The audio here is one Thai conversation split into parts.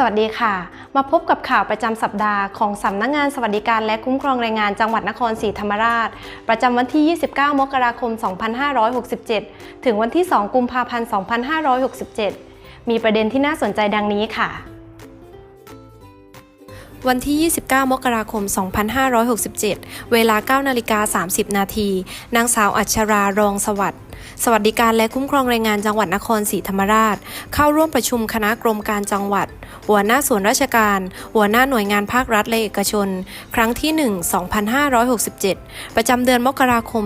สวัสดีค่ะ มาพบกับข่าวประจำสัปดาห์ของสำนักงงานสวัสดิการและคุ้มครองแรงงานจังหวัดนครศรีธรรมราช ประจำวันที่ 29 มกราคม 2567 ถึงวันที่ 2 กุมภาพันธ์ 2567 มีประเด็นที่น่าสนใจดังนี้ค่ะ วันที่ 29 มกราคม 2567 เวลา 9 นาฬิกา 30 นาที นางสาวอัชรารองสวัสดิ์ สวัสดิการและคุ้มครองแรงงานจังหวัดนครศรีธรรมราช เข้าร่วมประชุมคณะกรมการจังหวัด หัวหน้าส่วนราชการ หัวหน้าหน่วยงานภาครัฐและเอกชน ครั้งที่ 1 2567 ประจำเดือนมกราคม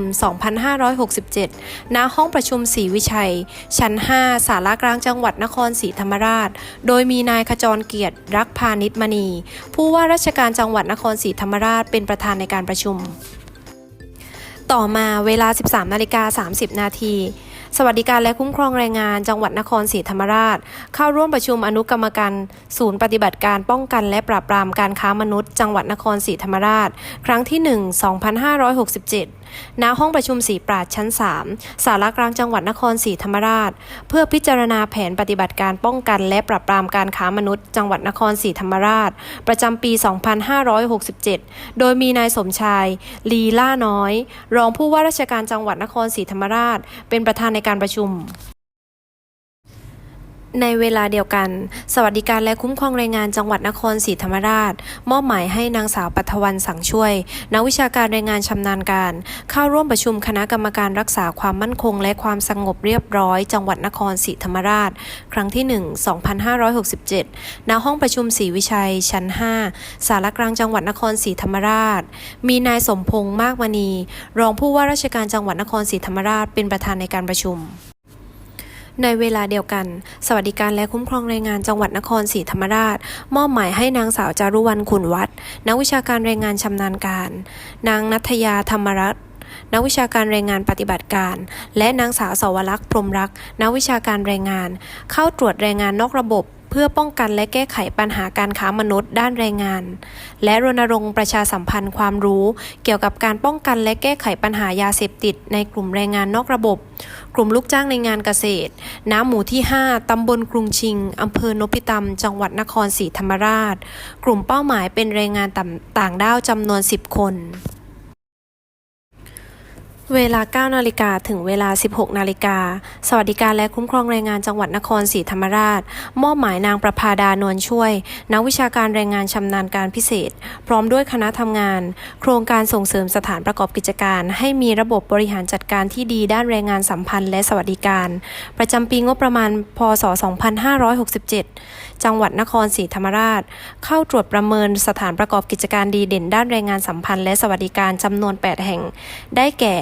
2567 ณ ห้องประชุมศรีวิชัย ชั้น5สารากลางจังหวัดนครศรีธรรมราช โดยมีนายขจรเกียรติรักพานิชมณี ผู้ว่าราชการจังหวัดนครศรีธรรมราชเป็นประธานในการประชุม ต่อมาเวลา 13นาฬิกา30 นาที สวัสดิการและคุ้มครองแรงงานจังหวัดนครศรีธรรมราช เข้าร่วมประชุมอนุกรรมการศูนย์ปฏิบัติการป้องกันและปราบปรามการค้ามนุษย์ จังหวัดนครศรีธรรมราช ครั้งที่ 1 2567 ณห้องประชุมสีปราดชั้น 3 สารกลางจังหวัดนครศรีธรรมราช เพื่อพิจารณาแผนปฏิบัติการป้องกันและปราบปรามการค้ามนุษย์ จังหวัดนครศรีธรรมราช ประจำปี 2567 โดยมีนายสมชาย ลีล่าน้อย รองผู้ว่าราชการจังหวัดนครศรีธรรมราช เป็นประธานในการประชุม ในเวลาเดียวกัน สวัสดิการและคุ้มครองแรงงานจังหวัดนครศรีธรรมราช มอบหมายให้นางสาวปัทวันสังช่วย นักวิชาการแรงงานชำนาญการ เข้าร่วมประชุมคณะกรรมการรักษาความมั่นคง และความสงบเรียบร้อย จังหวัดนครศรีธรรมราช ครั้งที่ 1 2567 ณ ห้องประชุมศรีวิชัย ชั้น 5 สารกลางจังหวัดนครศรีธรรมราช มีนายสมพงษ์มากมณี รองผู้ว่าราชการจังหวัดนครศรีธรรมราช เป็นประธานในการประชุม ในเวลาเดียวกัน สวัสดิการและคุ้มครองแรงงานจังหวัดนครศรีธรรมราช มอบหมายให้นางสาวจารุวรรณขุนวัฒน์นักวิชาการแรงงานชำนาญการ นางนัทยาธรรมรัตน์นักวิชาการแรงงานปฏิบัติการ และนางสาวสวรักษ์พรมรักษ์นักวิชาการแรงงาน เข้าตรวจแรงงานนอกระบบ เพื่อป้องกันและแก้ไขปัญหาการค้ามนุษย์ด้านแรงงาน และรณรงค์ประชาสัมพันธ์ความรู้ เกี่ยวกับการป้องกันและแก้ไขปัญหายาเสพติดในกลุ่มแรงงานนอกระบบ กลุ่มลูกจ้างในงานเกษตร น้ำหมู่ที่ 5 ตำบลกรุงชิง อำเภอนพิตำจังหวัดนครศรีธรรมราช กลุ่มเป้าหมายเป็นแรงงานต่ต่างด้าวจำนวน 10 คน เวลา 9 นาฬิกาถึงเวลา 16 นาฬิกา สวัสดิการและคุ้มครองแรงงานจังหวัดนครศรีธรรมราช มอบหมายนางประภาดานวลช่วย นักวิชาการแรงงานชำนาญการพิเศษ พร้อมด้วยคณะทำงาน โครงการส่งเสริมสถานประกอบกิจการ ให้มีระบบบริหารจัดการที่ดีด้านแรงงานสัมพันธ์และสวัสดิการ ประจำปีงบประมาณ พศ 2567 จังหวัดนครศรีธรรมราช เข้าตรวจประเมินสถานประกอบกิจการดีเด่นด้านแรงงานสัมพันธ์และสวัสดิการจำนวน 8 แห่ง ได้แก่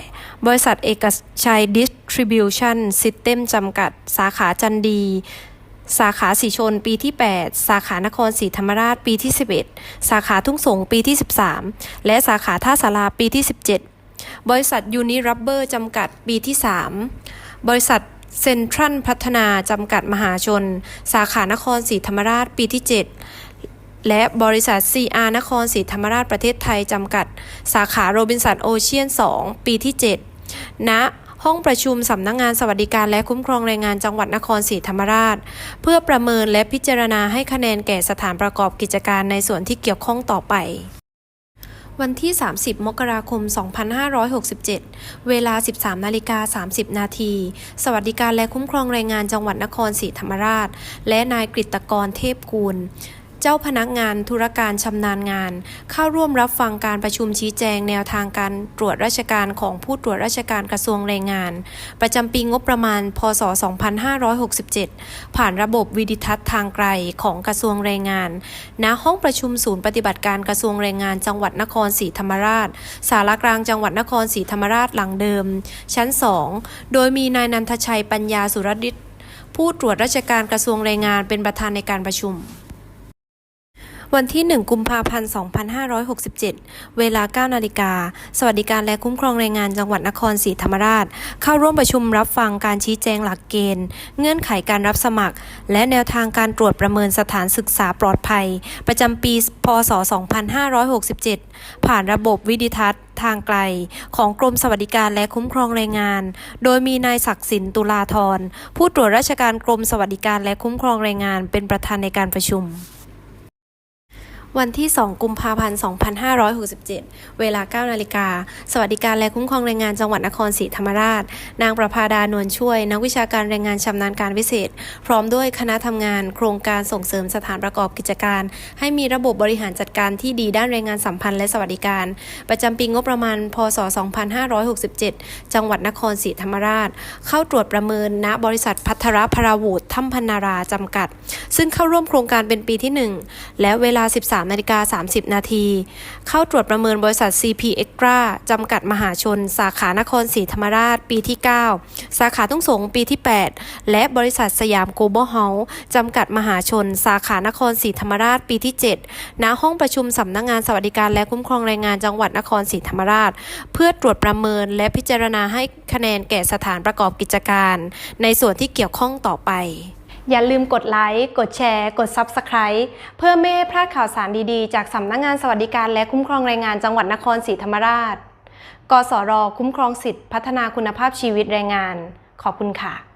บริษัทเอกชัย Distribution System จำกัด สาขาจันดีสาขาสีชนปีที่ 8 สาขานครศรีธรรมราชปีที่ 11 สาขาทุ่งสงปีที่ 13 และสาขาท่าสาราปีที่ 17 บริษัทยูนิรับเบอร์จำกัดปีที่ 3 บริษัท เซ็นทรัลพัฒนาจำกัดมหาชน สาขานครศรีธรรมราชปีที่ 7 และบริษัท CR นครศรีธรรมราชประเทศไทยจำกัด สาขาโรบินสันโอเชียน 2 ปีที่ 7 ณห้องประชุมสำนักงงานสวัสดิการและคุ้มครองแรงงานจังหวัดนครศรีธรรมราช เพื่อประเมินและพิจารณาให้คะแนนแก่สถานประกอบกิจการในส่วนที่เกี่ยวข้องต่อไป วันที่ 30 มกราคม 2567 เวลา 13นาฬิกา30 นาที สวัสดิการและคุ้มครองแรงงานจังหวัดนครศรีธรรมราช และนายกฤตกรเทพกูล เจ้าพนักงานธุรการชำนาญงาน เข้าร่วมรับฟังการประชุมชี้แจงแนวทางการตรวจราชการของผู้ตรวจราชการกระทรวงแรงงาน ประจำปีงบประมาณ พศ 2567 ผ่านระบบวิดิทัศน์ทางไกลของกระทรวงแรงงาน ณ ห้องประชุมศูนย์ปฏิบัติการกระทรวงแรงงาน จังหวัดนครศรีธรรมราช สารกลางจังหวัดนครศรีธรรมราชหลังเดิม ชั้น 2 โดยมีนายนันทชัยปัญญาสุรดิษฐ์ผู้ตรวจราชการกระทรวงแรงงานเป็นประธานในการประชุม วันที่ 1 กุมภาพันธ์ 2567 เวลา 9 นาฬิกา สวัสดิการและคุ้มครองแรงงานจังหวัดนครศรีธรรมราช เข้าร่วมประชุมรับฟังการชี้แจงหลักเกณฑ์ เงื่อนไขการรับสมัคร และแนวทางการตรวจประเมินสถานศึกษาปลอดภัย ประจำปี พศ 2567 ผ่านระบบวิดิทัศน์ทางไกล ของกรมสวัสดิการและคุ้มครองแรงงาน โดยมีนายศักดิ์สินตุลาธรผู้ตรวจราชการกรมสวัสดิการและคุ้มครองแรงงานเป็นประธานในการประชุม วันที่ 2 กุมภาพันธ์ 2567 เวลา 9 นาฬิกา สวัสดิการและคุ้มครองแรงงานจังหวัดนครศรีธรรมราช นางประภาดานวลช่วย นักวิชาการแรงงานชำนาญการพิเศษ พร้อมด้วยคณะทำงาน โครงการส่งเสริมสถานประกอบกิจการ ให้มีระบบบริหารจัดการที่ดีด้านแรงงานสัมพันธ์และสวัสดิการ ประจำปีงบประมาณ พศ 2567 จังหวัดนครศรีธรรมราช เข้าตรวจประเมินณบริษัทพัทรพราวูดถ้ำพันนาราจำกัด ซึ่งเข้าร่วมโครงการเป็นปีที่ 1 และเวลา 13นาฬิกา30 นาที เข้าตรวจประเมินบริษัท CP Extra จำกัดมหาชน สาขานครศรีธรรมราช ปีที่ 9 สาขาทุ่งสงปีที่ 8 และบริษัทสยามโกลบอลเฮาส์จำกัดมหาชน สาขานครศรีธรรมราช ปีที่ 7 ณ ห้องประชุมสำนักงงานสวัสดิการและคุ้มครองแรงงานจังหวัดนครศรีธรรมราช เพื่อตรวจประเมินและพิจารณาให้คะแนนแก่สถานประกอบกิจการ ในส่วนที่เกี่ยวข้องต่อไป อย่าลืมกดไลค์ กดแชร์ กด Subscribe เพื่อไม่ให้พลาดข่าวสารดีๆ จากสำนักงงานสวัสดิการและคุ้มครองแรงงานจังหวัดนครศรีธรรมราช กสร คุ้มครองสิทธิพัฒนาคุณภาพชีวิตแรงงาน ขอบคุณค่ะ